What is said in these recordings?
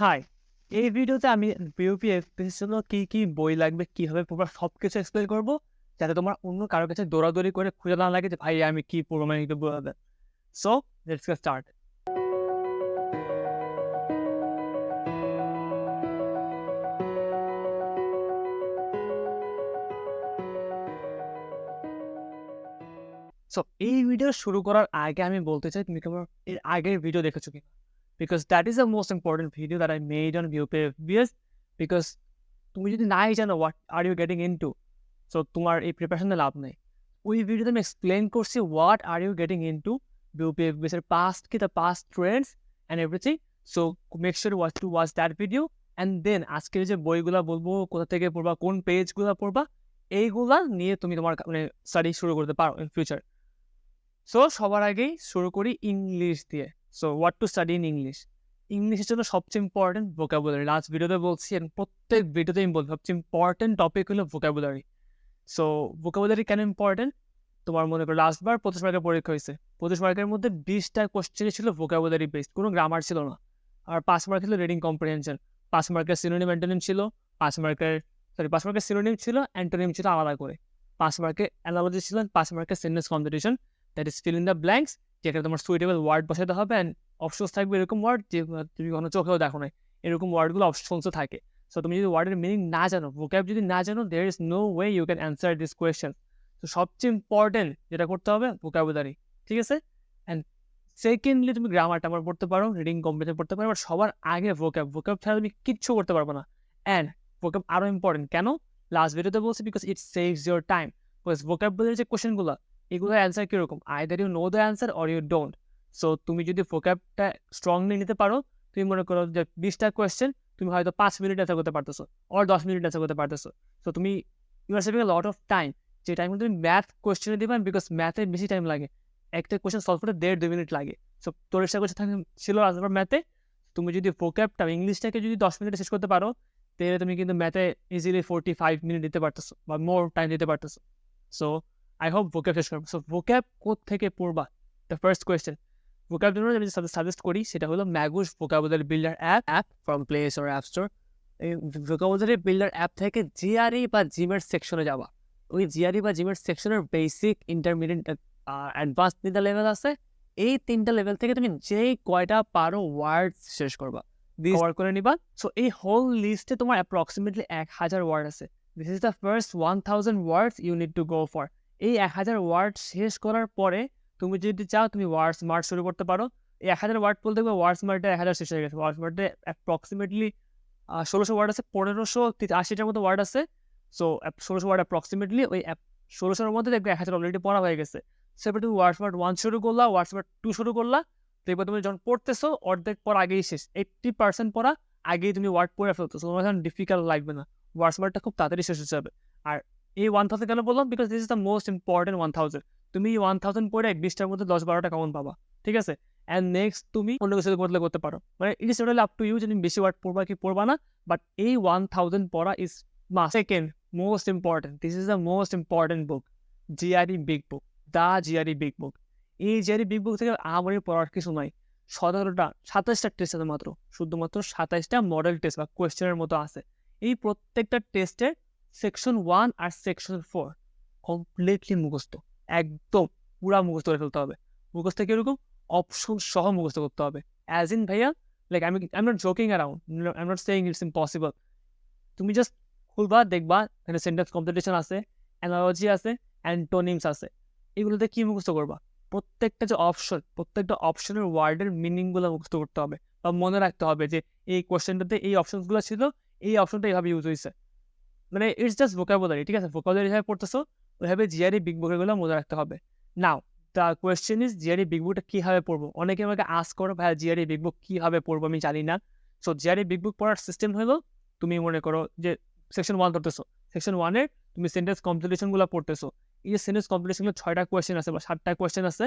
High এই ভিডিওতে আমি বিউপি এর জন্য কি কি বই লাগবে, কীভাবে পড়বা সব কিছু এক্সপ্লেন করব, যাতে তোমার অন্য কারও কাছে দৌড়াদৌড়ি করে খুঁজে না লাগে যে, ভাই, আমি কি একটু বলে সো লেটস স্টার্ট সো এই ভিডিও শুরু করার আগে আমি বলতে চাই, তুমি তোমার এর আগের ভিডিও দেখেছ কি because that is the most important video that I made on ভিউপে BS because তুমি যদি নাই জানো what are you getting into so তোমার এই প্রিপারেশনে লাভ নেই। ওই ভিডিওতে আমি এক্সপ্লেন করছি what are you getting into BUP বিএসের past কি the past trends and everything so make sure watch to watch that video and then আজকের যে বইগুলো বলব, কোথা থেকে পড়বা, কোন পেজগুলো পড়বা, এইগুলা নিয়ে তুমি তোমার মানে স্টাডি শুরু করতে পারো ইন ফিউচার সো সবার আগেই শুরু করি ইংলিশ দিয়ে। So what to study in English ইংলিশের জন্য সবচেয়ে ইম্পর্টেন্ট ভোকাবুলারি লাস্ট ভিডিওতে বলছি and প্রত্যেক ভিডিওতে আমি বলছি সবচেয়ে ইম্পর্টেন্ট টপিক হলো ভোকাবুলারি সো ভোকাবুলারি কেন ইম্পর্টেন্ট তোমার মনে করো লাস্টবার পঁচিশ মার্কের পরীক্ষা হয়েছে। পঁচিশ মার্কের মধ্যে বিশটা কোশ্চেনই ছিল ভোকাবুলারি বেসড কোনো গ্রামার ছিল না। আর পাঁচ মার্ক ছিল রিডিং কম্প্রিহেনশন পাঁচ মার্কের সিনোনিম অ্যান্টোনিম ছিল, পাঁচ মার্কের সরি পাঁচ মার্কের সিনোনিম ছিল অ্যান্টোনিম ছিল আলাদা করে। পাঁচ মার্কের অ্যানালজি ছিল, পাঁচ মার্কের sentence competition that is fill in the blanks যেখানে তোমার সুইটেবল ওয়ার্ড বসাতে হবে অ্যান্ড অপশনস থাকবে এরকম ওয়ার্ড যে তুমি কোনো চোখেও দেখো নাই। এরকম ওয়ার্ডগুলো অপশনসও থাকে। সো তুমি যদি ওয়ার্ডের মিনিং না জানো ভোক্যাব যদি না জানো there is no way you can answer this question তো সবচেয়ে ইম্পর্টেন্ট যেটা করতে হবে ভোকাবুলারি ঠিক আছে? অ্যান্ড সেকেন্ডলি তুমি গ্রামার টামার পড়তে পারো রিডিং কম্পিটিশন পড়তে পারো বাট সবার আগে ভোক্যাব ভোক্যাব ছাড়া তুমি কিচ্ছু করতে পারব না। অ্যান্ড ভোক্যাব আরও ইম্পর্টেন্ট কেন? লাস্ট ভিডিওতে বলছি because it saves your time because vocabulary যে কোয়েশ্চেনগুলো এগুলোর অ্যান্সার কীরকম? Either you know the answer or you don't so তুমি যদি ফোক্যাবটা স্ট্রংলি নিতে পারো, তুমি মনে করো যে বিশটা কোয়েশ্চেন তুমি হয়তো পাঁচ মিনিট অ্যান্সার করতে পারতেছো অর দশ মিনিট অ্যান্সার করতে পারতেছো। সো তুমি you are saving lot of time যে টাইম তুমি ম্যাথ কোয়েশ্চেনে দেবে বিকজ ম্যাথে বেশি টাইম লাগে। একটা কোয়েশ্চেন সলভ করতে দেড়, দুই মিনিট লাগে। সো তোর ইচ্ছা করছে থাকে ছিল আসবার ম্যাথে তুমি যদি ফোক্যাবটা ইংলিশটাকে যদি দশ মিনিটে শেষ করতে পারো, তাহলে তুমি কিন্তু ম্যাথে ইজিলি ফোর্টি ফাইভ মিনিট দিতে পারতেছো বা মোর টাইম দিতে পারতেছো। সো আই হোপ ভোক্যাব শেষ করব সো ভোক্যাব থেকে পড়বা? দ্য ফার্স্ট কোয়েশ্চেন ভোক্যাব জন্য আমি সাজেস্ট করি সেটা হলো Magoosh vocabulary builder app app from play store app store এই ভোকাবুলারি বিল্ডার অ্যাপ থেকে জিআরই বা জিমের সেকশনে যাওয়া ওই জিআরই বা জিমের সেকশনের বেসিক ইন্টারমিডিয়েট অ্যাডভান্স তিনটা লেভেল আছে। এই তিনটা লেভেল থেকে তুমি যেই কয়টা পারো ওয়ার্ড শেষ করবা। কভার করে নিবা। সো এই হোল লিস্টে তোমার অ্যাপ্রক্সিমেটলি এক হাজার ওয়ার্ড আছে। This is the first one thousand words you need to go for এই এক হাজার ওয়ার্ড শেষ করার পরে তুমি যদি চাও তুমি ওয়ার্ড স্মার্ট শুরু করতে পারো। এই এক হাজার ওয়ার্ড বলতে গেলে ওয়ার্ড স্মার্টে এক হাজার শেষ হয়ে গেছে। ওয়ার্ড স্মার্টে অ্যাপ্রক্সিমেটলি ষোলোশো ওয়ার্ড আছে, পনেরোশো আশিটার মতো ওয়ার্ড আছে। সো ষোলোশো ওয়ার্ড অ্যাপ্রক্সিমেটলি ওই ষোলোশোর মধ্যে দেখবে এক হাজার অলরেডি পড়া হয়ে গেছে। সেবার তুমি ওয়ার্ড স্মার্ট ওয়ান শুরু করলা ওয়ার্ড স্মার্ট টু শুরু করলা। এবার তুমি যখন পড়তেছো, অর্ধেক পর আগেই শেষ। এইট্টি পার্সেন্ট পড়া আগেই তুমি ওয়ার্ড পড়ে ফেলতেছো। তোমার ডিফিকাল্ট লাগবে না। ওয়ার্ড স্মার্টটা খুব তাড়াতাড়ি শেষ হয়ে যাবে। আর এই ওয়ান থাউজেন্ড কেন বললাম? Because this is the most important one thousand তুমি ওয়ান থাউজেন্ড পড়ে বিশটার মধ্যে দশ বারোটা কমন পাবা, ঠিক আছে? অ্যান্ড নেক্সট তুমি অন্য কিছু করলে করতে পারো। মানে it is totally up to you যে তুমি বেশি ওয়ার্ড পড়বা কি পড়বা না বাট এই ওয়ান থাউজেন্ড পড়া is my second most important this is the most important book GRE big book the GRE big book এই জিআরই বিগ বুক থেকে আমারই পড়ার কিছু নাই। সতেরোটা সাতাশটা টেস্ট আছে মাত্র, শুধুমাত্র সাতাশটা মডেল টেস্ট বা কোয়েশ্চেনের মতো আছে। এই প্রত্যেকটা টেস্টের সেকশন ওয়ান আর সেকশন ফোর কমপ্লিটলি মুখস্থ, একদম পুরা মুখস্থ করে ফেলতে হবে। মুখস্থ কীরকম? অপশন সহ মুখস্থ করতে হবে। অ্যাজ ইন ভাইয়া লাইক আমি I am not joking around I am not saying it's impossible তুমি জাস্ট খুলবা, দেখবা, এখানে সেন্টেন্স কম্পিটিশন আছে অ্যানালজি আছে অ্যান্টোনিমস আছে। এগুলোতে কী মুখস্থ করবা? প্রত্যেকটা যে অপশন প্রত্যেকটা অপশনের ওয়ার্ডের মিনিংগুলো মুখস্থ করতে হবে। বা মনে রাখতে হবে যে এই কোয়েশ্চেনটাতে এই অপশনসগুলো ছিল, এই অপশনটা এইভাবে ইউজ হয়েছে মানে ইটস জাস্ট ভোকাবুলারি ঠিক আছে? ভোকাবুলারি হিসাবে পড়তেছো, ওইভাবে জিআরই বিগ বুকেরগুলো মনে রাখতে হবে। Now the question is GRE big বুকটা কীভাবে পড়ব? অনেকে আমাকে আস করো ভাই জিআরই বিগ বুক কীভাবে পড়ব? আমি জানি না। সো জিআরই বিগ বুক পড়ার সিস্টেম হলো, তুমি মনে করো যে সেকশন ওয়ান করতেছো সেকশন ওয়ানের তুমি সেন্টেন্স কম্পিটিশনগুলো পড়তেছো। এই যে সেন্টেন্স কম্পিটিশনগুলো ছয়টা কোয়েশ্চেন আছে বা সাতটা কোয়েশ্চেন আছে,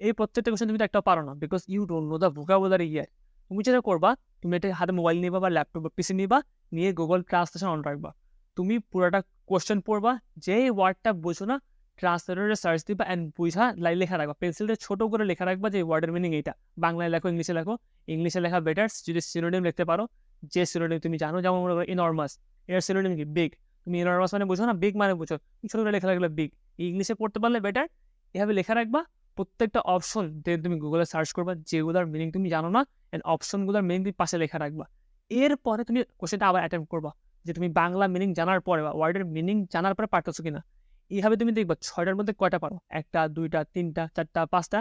এই প্রত্যেকটা কোয়েশ্চেন তুমি একটা পারো না because you don't know the vocabulary ইয়ার তুমি যেটা করবা, তুমি এটা হাতে মোবাইল নিবা বা ল্যাপটপ বা পিসি নিবা, নিয়ে গুগল ট্রান্সলেশন অন রাখবা। তুমি পুরোটা কোয়েশ্চেন পড়বা যেই ওয়ার্ডটা বুঝো না ট্রান্সলেটরে সার্চ দিবা অ্যান্ড বুঝা লাই লেখা রাখবা। পেন্সিলটা ছোট করে লেখা রাখবা যে ওয়ার্ডের মিনিং এইটা। বাংলায় লেখো, ইংলিশে লেখো। ইংলিশে লেখা বেটার যদি সিনোনিম লিখতে পারো, যে সিনোনিম তুমি জানো, যেমন মনে করো ইনর্মাস এর সিনোনিম কি? বিগ তুমি ইনর্মাস মানে বুঝো না বিগ মানে বুঝো। ছোট করে লেখা রাখলে বিগ ইংলিশে পড়তে পারলে বেটার এভাবে লেখা রাখবা, প্রত্যেকটা অপশন তুমি গুগলে সার্চ করবা, যেগুলোর মিনিং তুমি জানো না অ্যান্ড অপশনগুলোর মিনিং তুমি পাশে লেখা রাখবা। এরপরে তুমি কোশ্চেনটা আবার অ্যাটেম্প করবা। যে তুমি বাংলা মিনিং জানার পরে বা ওয়ার্ডের মিনিং জানার পরে পারতেছো কিনা, এইভাবে তুমি দেখবা ছয়টার মধ্যে কয়টা পারো? একটা, দুইটা, তিনটা, চারটা, পাঁচটা।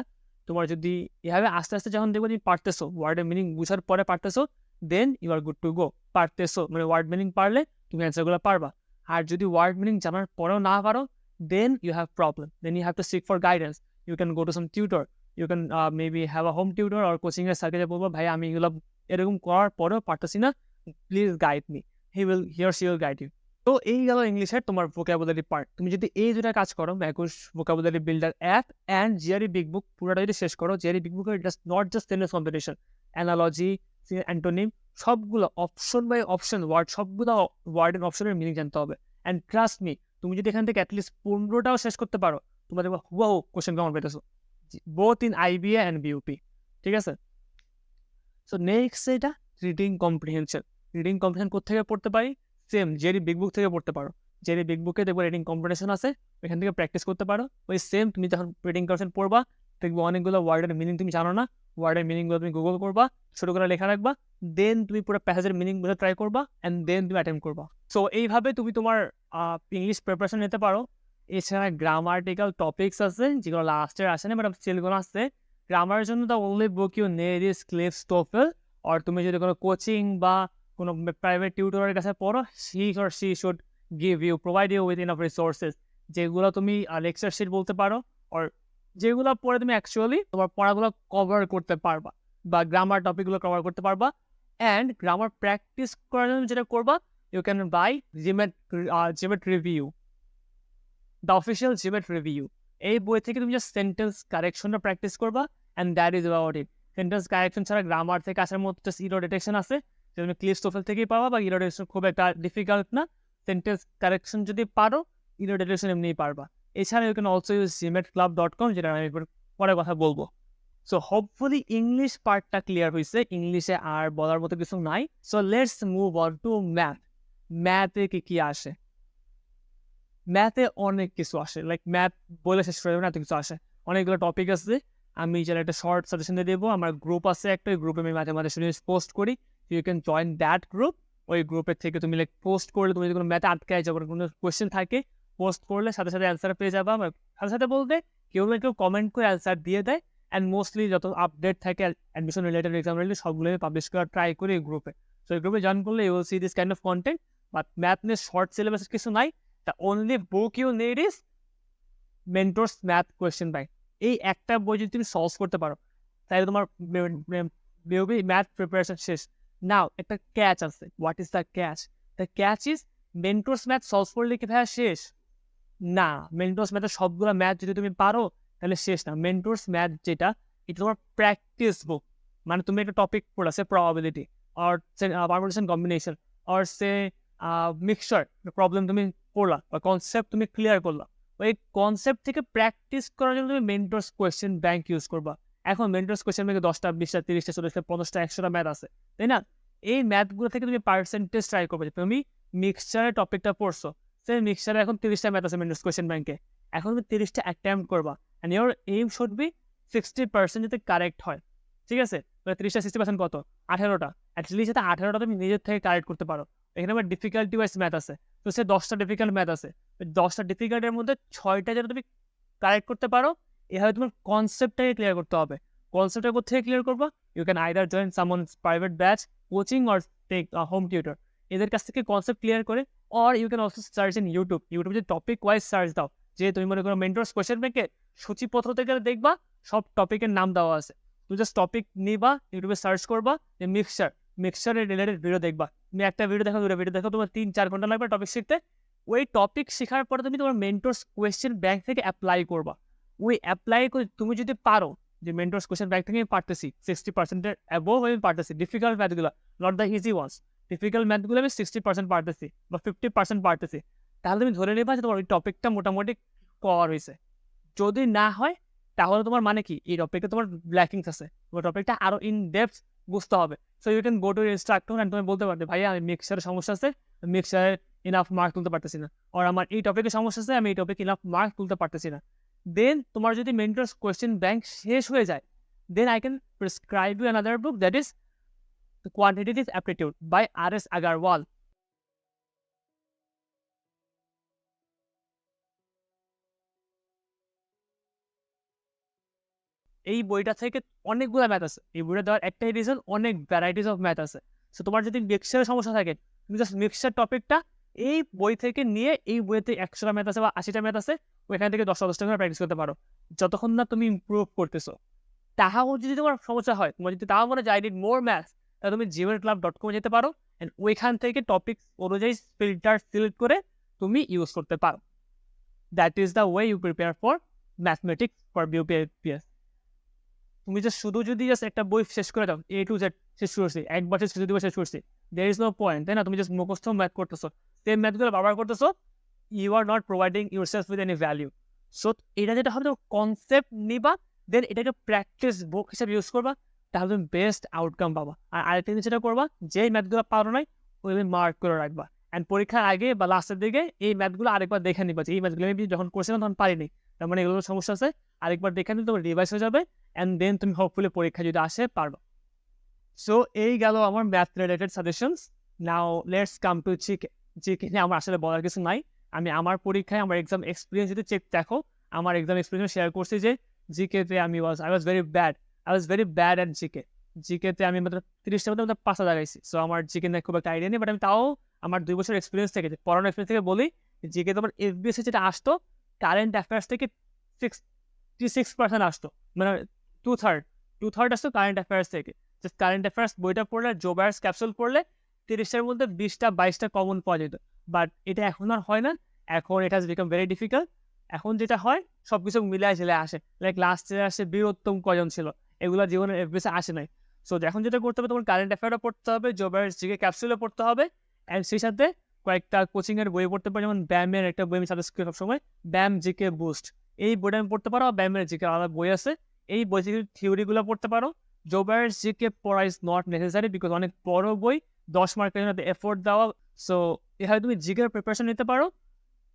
তোমার যদি এভাবে আস্তে আস্তে যখন দেখব তুমি পারতেছো ওয়ার্ডের মিনিং বুঝার পরে পারতেছো then you are good to go পারতেছো মানে ওয়ার্ড মিনিং পারলে তুমি অ্যান্সারগুলো পারবা। আর যদি ওয়ার্ড মিনিং জানার পরেও না পারো then you have problem then you have to seek for guidance you can go to some tutor you can maybe have a home tutor আর কোচিংয়ের সার্কেলে বলব, ভাই, আমি এগুলো এরকম করার পরেও পারতেছি না। Please guide me he will hear she will guide you তো এই গেল ইংলিশের তোমার ভোকাবুলারি পার্ট তুমি যদি এই দুটা কাজ করো Magoosh vocabulary builder app and GRE big book পুরোটা যদি শেষ করো জিয়ারি বিগ বুকের just not just sentence competition analogy antonym সবগুলো অপশন বাই অপশন ওয়ার্ড সবগুলো ওয়ার্ড অ্যান্ড অপশনের মিনিং জানতে হবে। অ্যান্ড ট্রাস্ট মি তুমি যদি এখান থেকে অ্যাটলিস্ট পনেরোটাও শেষ করতে পারো, তোমার দেখব হুয়া কোশ্চেন কেমন পেতেছো? Both in IBA and BUP ঠিক আছে? সো নেক্সট এটা রিডিং কম্প্রিহেনশন রিডিং কম্প্রিহেনশন কোথেকে পড়তে পারি? সেম জেরি বিগ বুক থেকে পড়তে পারো। জেরি বিগ বুকে দেখব রিডিং কম্পিটিশন আছে, ওইখান থেকে প্র্যাকটিস করতে পারো। ওই সেম তুমি যখন রিডিং কম্পিটিশন পড়বা, দেখব অনেকগুলো ওয়ার্ডের মিনিং তুমি জানো না। ওয়ার্ডের মিনিংগুলো তুমি গুগল করবা ছোটো করে লেখা রাখবা দেন তুমি পুরো প্যাসেজের মিনিং বুঝে ট্রাই করবা অ্যান্ড দেন তুমি অ্যাটেম্প করবা। সো এইভাবে তুমি তোমার ইংলিশ প্রিপারেশন নিতে পারো। এছাড়া গ্রামার্টিক্যাল টপিক্স আছে, যেগুলো লাস্টের আসে না বাট সেগুলো আসছে গ্রামারের জন্য the only book you need is Cliffs TOEFL আর তুমি যদি কোনো কোচিং বা কোনো প্রাইভেট টিউটরের কাছে পড়ো she or she should give you provide you with enough resources যেগুলো তুমি লেকচার শিট বলতে পারো আর যেগুলো পড়ে তুমি অ্যাকচুয়ালি তোমার পড়াগুলো কভার করতে পারবা, বা গ্রামার টপিকগুলো কভার করতে পারবা অ্যান্ড গ্রামার প্র্যাকটিস করার জন্য যেটা করবা you can buy GMAT GMAT review the official GMAT review এই বই থেকে তুমি জাস্ট সেন্টেন্স কারেকশনটা প্র্যাকটিস করবা and that is about it sentence correction ছাড়া গ্রামার থেকে আসার মতো জাস্ট ইরো ডিটেকশন আছে যে তুমি ক্লিপ স্টোফেল থেকেই পাবা বা ইরো ডিটেকশন খুব একটা ডিফিকাল্ট না। সেন্টেন্স কারেকশন যদি পারো ইরো ডিটেকশন এমনিই পারবা। এছাড়া you can also use GMAT club dot com যেটা আমি পরে কথা বলব। সো হোপফুলি ইংলিশ পার্টটা ক্লিয়ার হয়েছে ইংলিশে আর বলার মতো কিছু নাই। So let's move on to math ম্যাথে কি কি আসে? ম্যাথে অনেক কিছু আসে। লাইক ম্যাথ বলে শেষ করে না, এত কিছু আসে। অনেকগুলো টপিক আছে। আমি যেন একটা শর্ট সাজেশন দিয়ে দেবো। আমার গ্রুপ আছে একটা গ্রুপে আমি মাঝে মাঝে পোস্ট করি। You can join that group ওই গ্রুপের থেকে তুমি লাইক পোস্ট করলে তুমি যদি কোনো ম্যাথে আটকায় যাব কোনো কোয়েশ্চেন থাকে পোস্ট করলে সাথে সাথে অ্যান্সার পেয়ে যাবা। সাথে সাথে বলতে কেউ না কেউ কমেন্ট করে অ্যান্সার দিয়ে দেয়। অ্যান্ড মোস্টলি যত আপডেট থাকে অ্যাডমিশন রিলেটেড এক্সাম রিলেটেড সবগুলো আমি পাবলিশ করার ট্রাই করি এই গ্রুপে সো এই গ্রুপে জয়েন করলে you see this kind of content but math নিয়ে শর্ট সিলেবাস কিছু নাই। The only book you need is mentors math question bank এই একটা বই যদি তুমি সলভ করতে পারো, তাহলে তোমার ম্যাথ প্রিপারেশন শেষ। নাও একটা ক্যাচ আছে। What is the catch the catch is mentors math solve করলে কি ভাইয়া শেষ? না মেন্টোর্স ম্যাথের সবগুলো ম্যাথ যদি তুমি পারো, তাহলে শেষ না। মেন্টোর্স ম্যাথ যেটা, এটা তোমার প্র্যাকটিস বুক মানে তুমি একটা টপিক পড়াছে প্রবাবিলিটি আর পারমুটেশন কম্বিনেশন আর সে মিক্সচার প্রবলেম তুমি পড়লা, বা কনসেপ্ট তুমি ক্লিয়ার করলা। ওই কনসেপ্ট থেকে প্র্যাকটিস করার জন্য তুমি মেন্টোর্স কোয়েশ্চেন ব্যাংক ইউজ করবা। এখন মেন্টোর্স কোয়েশ্চেন ব্যাংকে দশটা, বিশটা, তিরিশটা, চল্লিশটা, পঞ্চাশটা, একশোটা ম্যাথ আছে, তাই না? এই ম্যাথগুলো থেকে তুমি পার্সেন্টেজ ট্রাই করবে যে তুমি মিক্সচারের টপিকটা পড়ছো। সেই মিক্সচারে এখন তিরিশটা ম্যাথ আছে মেন্টোর্স কোয়েশ্চেন ব্যাংকে এখন তুমি তিরিশটা অ্যাটেম্প করবা and your aim should be sixty percent যাতে কারেক্ট হয়। ঠিক আছে? তিরিশটা সিক্সটি পার্সেন্ট কত? আঠেরোটা। অ্যাটলিস্ট যাতে আঠেরোটা তুমি নিজের থেকে কারেক্ট করতে পারো। এখানে আমার ডিফিকাল্টি ওয়াইজ ম্যাথ আছে। তো সে দশটা ডিফিকাল্ট ম্যাথ আছে। দশটা ডিফিকাল্টের মধ্যে ছয়টা যেটা তুমি কারেক্ট করতে পারো, এভাবে তোমার কনসেপ্টটাকে ক্লিয়ার করতে হবে। কনসেপ্টটা কোথেকে ক্লিয়ার করব। You can either join some private batch coaching or take home tutor এদের কাছ থেকে কনসেপ্ট ক্লিয়ার করে or you can also search in YouTube ইউটিউবে যে টপিক ওয়াইজ সার্চ দাও, যে তুমি মনে করো মেন্টরস কোয়েশ্চেন ব্যাংকে সূচিপত্র থেকে দেখবা, সব টপিকের নাম দেওয়া আছে। তুমি জাস্ট টপিক নিবা ইউটিউবে সার্চ করবা, যে মিক্সচার মিক্সচারের রিলেটেড ভিডিও দেখবা। তুমি একটা ভিডিও দেখো, দুটো ভিডিও দেখো, তোমার তিন, চার ঘণ্টা লাগবে টপিক শিখতে। ওই টপিক শেখার পরে তুমি তোমার মেন্টরস কোয়েশ্চেন ব্যাংক থেকে অ্যাপ্লাই করবা। ওই অ্যাপ্লাই করে তুমি যদি পারো যে মেন্টরস কোয়েশ্চেন ব্যাংক থেকে আমি পারতেছি সিক্সটি পার্সেন্টের অ্যাবোভ আমি পারতেছি ডিফিকাল্ট ম্যাথগুলো not the easy ones difficult ম্যাথগুলো আমি সিক্সটি পার্সেন্ট পারতেছি বা ফিফটি পার্সেন্ট পারতেছি। তাহলে তুমি ধরে নেবা যে তোমার ওই টপিকটা মোটামুটি কভার হয়েছে যদি না হয়, তাহলে তোমার মানে কি? এই টপিকে তোমার ব্ল্যাকিংস আছে। তোমার টপিকটা আরও ইন ডেপথ বুঝতে হবে। So you can go to instructor and তুমি বলতে পারবে, ভাইয়া, আমি মিক্সারের সমস্যা আছে মিক্সারে ইনাফ মার্ক তুলতে পারতেছি না। আর আমার এই টপিকের সমস্যা আছে, আমি এই টপিকে ইনাফ মার্ক তুলতে পারতেছি না। দেন তোমার যদি মেন্টার্স কোয়েশ্চেন ব্যাংক শেষ হয়ে যায় then I can prescribe you another book that is quantitative aptitude by R S Agarwal এই বইটা থেকে অনেকগুলো ম্যাথ আছে। এই বইটা দেওয়ার একটাই রিজন অনেক ভ্যারাইটিস অফ ম্যাথ আছে। সো তোমার যদি মিক্সারের সমস্যা থাকে, তুমি জাস্ট মিক্সার টপিকটা এই বই থেকে নিয়ে এই বইতে একশোটা ম্যাথ আছে বা আশিটা ম্যাথ আছে ওইখান থেকে দশটা দশটা করে প্র্যাকটিস করতে পারো। যতক্ষণ না তুমি ইমপ্রুভ করতেছো। তাহাও যদি তোমার সমস্যা হয়, তোমার যদি তাও মনে হয় আই মোর ম্যাথস তাহলে তুমি জিমেল ক্লাব ডট কমে যেতে পারো অ্যান্ড ওইখান থেকে টপিক অনুযায়ী ফিল্টার সিলেক্ট করে তুমি ইউজ করতে পারো। That is the way you prepare for mathematics for BUPS তুমি যে শুধু যদি জাস্ট একটা বই শেষ করে দাও এ টু জেড শেষ করছি, এক বছর শেষ দিবস শেষ করছি দের ইজ নো পয়েন্ট তাই না? তুমি জাস্ট মুখস্থ ম্যাথ করতেছো সেম ম্যাথগুলো ব্যবহার করতেছো you are not providing your yourself with any value so যেটা হবে কনসেপ্ট নিবা দেন এটাকে প্র্যাকটিস বুক হিসাবে ইউজ করবা, তাহলে তুমি বেস্ট আউটকাম পাবা। আর আরেকটা জিনিস যেটা করবা, যেই ম্যাথগুলো পারো নাই, ওই মার্ক করে রাখবা। অ্যান্ড পরীক্ষার আগে বা লাস্টের দিকে এই ম্যাথগুলো আরেকবার দেখে নিবা যে এই ম্যাথগুলো আমি যখন করছিলাম তখন পারিনি। তার মানে এগুলো সমস্যা আছে, আরেকবার দেখে নিলে তোমার রিভাইস হয়ে যাবে অ্যান্ড দেন তুমি হোপফুলি পরীক্ষা যদি আসে, পারবা। সো এই গেল আমার math related suggestions now let's come to GK নিয়ে আমার আসলে বলার কিছু নাই। আমি আমার পরীক্ষায় আমার এক্সাম এক্সপিরিয়েন্স যদি চেক দেখো, আমার এক্সাম এক্সপিরিয়েন্স শেয়ার করছি যে জিকেতে আমি was I was very bad I was very bad at GK জিকেতে আমি মাত্র তিরিশটার মধ্যে মাত্র পাঁচটা লাগাইছি। সো আমার জিকে নিয়ে খুব একটা আইডিয়া নেই বাট আমি তাও আমার দুই বছর এক্সপিরিয়েন্স থেকে পড়ানোর এক্সপিরিয়েন্স থেকে বলি জিকে তোমার এফবিএসে যেটা আসতো কারেন্ট অ্যাফেয়ার্স থেকে সিক্সটি সিক্স পার্সেন্ট আসতো। মানে টু থার্ড টু থার্ড আসতো কারেন্ট অ্যাফেয়ার্স থেকে। জাস্ট কারেন্ট অ্যাফেয়ার্স বইটা পড়লে জোবায়ার্স ক্যাপসুল পড়লে তিরিশটার মধ্যে বিশটা, বাইশটা কমন পাওয়া যেত। বাট এটা এখন আর হয় না। এখন এটা বিকাম ভেরি ডিফিকাল্ট এখন যেটা হয় সব কিছু মিলায় ঝেলে আসে। লাইক লাস্ট ইয়ার আসে বীরোত্তম কজন ছিল। এগুলো জীবনে এফবিসে আসে নাই। সো এখন যেটা করতে হবে, তোমার কারেন্ট অ্যাফেয়ারও পড়তে হবে জোবায়ার্স জিকে ক্যাপসুলও পড়তে হবে অ্যান্ড সেই সাথে কয়েকটা কোচিংয়ের বই পড়তে পারি। যেমন ব্যায়ামের একটা বই আমি সাজেস্ট সবসময়। ব্যায়াম জিকে বুস্ট এই বইটা আমি পড়তে পারো ব্যায়ামের জিকে আলাদা বই আছে, এই বই থেকে থিওরিগুলো পড়তে পারো। জোবায়ার্স জিকে পড়া ইজ নট নেসেসারি বিকজ অনেক বড় বই, দশ মার্কের জন্য এফোর্ট দেওয়া সো এভাবে তুমি জিকের প্রিপারেশন নিতে পারো।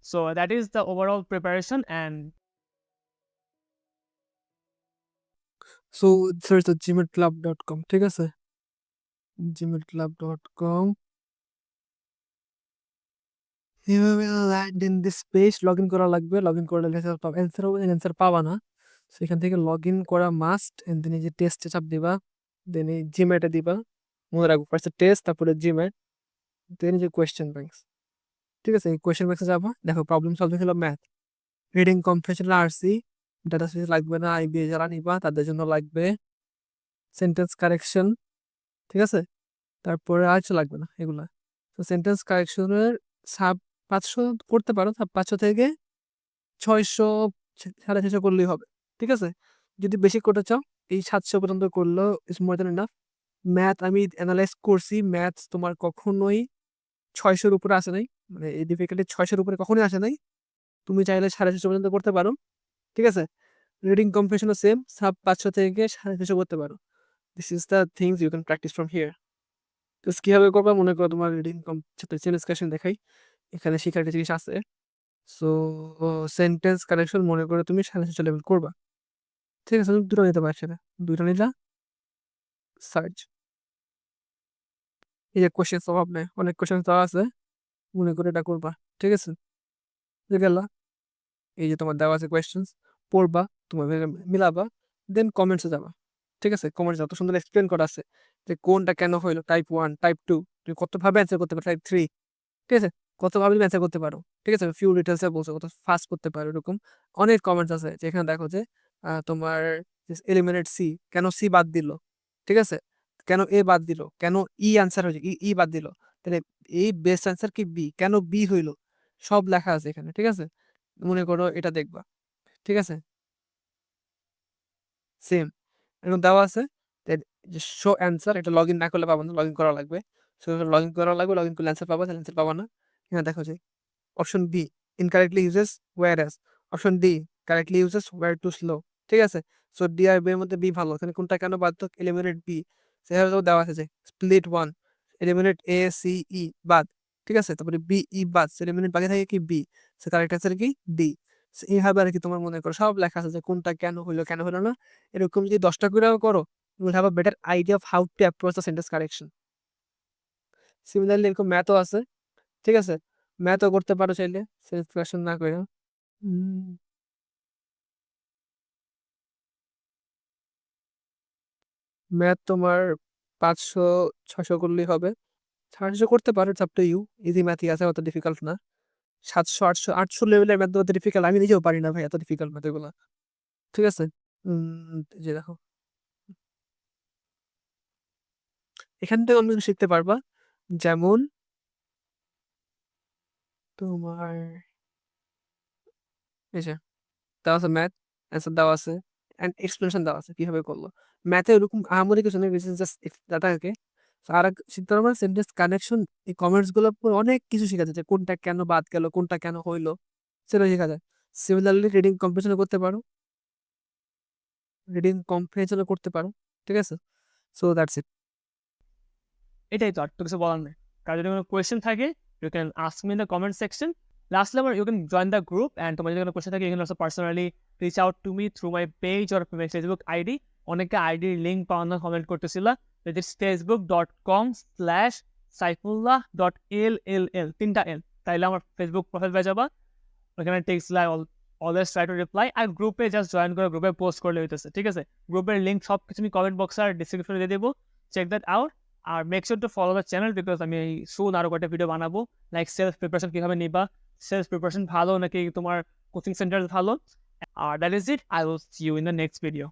So that is the overall preparation and so search GMAT club dot com ঠিক আছে? GMAT club dot com land in this log in করা লাগবে। লগ ইন করলে অ্যান্সার পাবা অ্যান্সার হবে পাবা না। সেখান থেকে লগ ইন করা মাস্ট এন্ড দেন এই যে টেস্টে চাপ দিবা দেন এই জিমেটে দিবা। মনে রাখব ফার্স্টে টেস্ট তারপরে জিমেট দেন যে কোয়েশ্চেন ব্যাংকস ঠিক আছে, এই কোয়েশ্চেন ব্যাংকসে যাব। দেখো প্রবলেম সলভিং হলো math reading competition RC data science লাগবে না আইবিএ যারা নিবা, তাদের জন্য লাগবে সেন্টেন্স কারেকশন ঠিক আছে? তারপরে আর কিছু লাগবে না, এগুলা। তো সেন্টেন্স কারেকশনের সাব পাঁচশো করতে পারো পাঁচশো থেকে ছয়শো, সাড়ে ছয়শো করলেই হবে। ঠিক আছে? যদি বেশি করতে চাও, এই সাতশো পর্যন্ত করলেও ইস মোর এনাফ ম্যাথ আমি অ্যানালাইজ করছি ম্যাথ তোমার কখনোই ছয়শোর উপরে আসে নাই। মানে এই ডিফিকাল্টি ছয়শোর উপরে কখনোই আসে নাই। তুমি চাইলে সাড়ে ছশো পর্যন্ত করতে পারো। ঠিক আছে? রিডিং কম্পিটিশনও সেম সাব পাঁচশো থেকে সাড়ে ছশো করতে পারো। This is the things you can practice from here তো কীভাবে করবা? মনে করো তোমার রিডিং কম ডিসকাশন দেখাই। এখানে শেখার জিনিস আছে। সো সেন্টেন্স কারেকশন মনে করে তুমি সাড়ে ছশো লেভেল করবা। ঠিক আছে? তুমি দুটো নিতে পারছে দুটো নিলা। সার্চ এই যে কোশ্চেন স্বভাব নেই অনেক কোশ্চেন দেওয়া আছে, মনে করে এটা করবা, ঠিক আছে? গেল, এই যে তোমার দেওয়া আছে কোয়েশ্চেন্স পড়বা, তোমার মিলাবা দেন কমেন্টসে যাবা, ঠিক আছে? কমেন্টস যত সুন্দর এক্সপ্লেন করা আছে, যে কোনটা কেন হইল টাইপ ওয়ান টাইপ টু তুমি কতভাবে অ্যান্সার করতে পারো টাইপ থ্রি ঠিক আছে? কতভাবে তুমি অ্যান্সার করতে পারো, ঠিক আছে? ফিউ ডিটেলসে বলছো, কত ফাস্ট করতে পারো, এরকম অনেক কমেন্টস আছে, যেখানে দেখো যে তোমার এলিমিনেট সি কেন সি বাদ দিল, ঠিক আছে? কেন এ বাদ দিল? কেন ই অ্যান্সার হয়েছে? ই বাদ দিল? তাহলে এই বেস্ট অ্যান্সার কি বি কেন বি হইল? সব লেখা আছে এখানে, ঠিক আছে? মনে করো এটা দেখবা, ঠিক আছে? সেম এরকম দেওয়া আছে যে শো অ্যান্সার এটা লগ ইন না করলে পাবো না লগ ইন করা লাগবে। সো লগ ইন করা লাগবে লগ ইন করলে অ্যান্সার পাবো, তাহলে অ্যান্সার পাবো না। এখানে দেখো যে option B incorrectly uses were as option D correctly uses were too slow ঠিক আছে? সো ডি আর বি এর মধ্যে বি ভালো, এখানে কোনটা কেন বাদ এলিমিনেট বি সেভাবে দেওয়া আছে যে split one eliminate A C E বাদ, ঠিক আছে? তারপরে বি ই বাদ এলিমিনেট বাকি থাকে কি বি সে কারেক্ট অ্যান্সার কি ডি এইভাবে আর কি তোমার মনে করো, সব লেখা আছে যে কোনটা কেন হইল, কেন হলো না। এরকম যদি দশটা করেও করো you will have a better idea of how to approach the sentence correction similarly এরকম ম্যাথও আছে, ঠিক আছে? ম্যাথও করতে পারো চাইলে সেন্টেন্স কারেকশন না করে ম্যাথ তোমার পাঁচশো ছশো করলেই হবে। সাতশো করতে পারো it's up to you easy ম্যাথই আছে, অত ডিফিকাল্ট না। সাতশো, আটশো আটশো লেভেলের ম্যাথ অত ডিফিকাল্ট আমি নিজেও পারি না ভাই এত ডিফিকাল্ট ম্যাথ এগুলো। ঠিক আছে? যে দেখো। এখান থেকে অন্য কিছু শিখতে পারবা। যেমন তোমার, এই যে, দেওয়া আছে ম্যাথ অ্যান্সার দেওয়া আছে। অ্যান্ড এক্সপ্লেনেশন দেওয়া আছে কীভাবে করল। ম্যাথে ওরকম আহামরি কিছু নেই ডাটাকে আর এক শিখতে সেন্টেন্স কানেকশন এই কমেন্টসগুলো অনেক কিছু শেখা যায় কোনটা কেন বাদ গেল, কোনটা কেন হইল সেটা শেখা যায়। সিমিলারলি রিডিং কম্পিটিশনও করতে পারো। রিডিং কম্পিটিশনও করতে পারো, ঠিক আছে? সো দ্যাটস ইট এটাই তো আর তো কিছু বলার নেই। কার যদি কোনো কোয়েশ্চেন থাকে you can ask me in the comment section lastly আমার you can join the group and তোমার যদি কোনো কোয়েশ্চেন থাকে you can also personally reach out to me through my page or my Facebook ID অনেকে আইডির link পাওয়ানো comment করতেছিল Facebook dot com slash Saifullah dot L L L তিনটা L তাইলে আমার ফেসবুক প্রোফাইল পেয়ে যাবা ওখানে টেক্সট লাই অলওয়েজ ট্রাই টু রিপ্লাই আর গ্রুপে জাস্ট জয়েন করে গ্রুপে পোস্ট করলে হইতেছে ঠিক আছে গ্রুপের লিঙ্ক সব কিছু আমি কমেন্ট বক্সে আর ডিসক্রিপশনে দিয়ে দেবো check that out R make sure to follow the channel because আমি সুন আরও কয়েকটা ভিডিও বানাবো লাইক সেলফ প্রিপারেশন কীভাবে নিবা সেলফ প্রিপারেশন ভালো নাকি তোমার কোচিং সেন্টার ভালো? আর that is it I will see you in the next video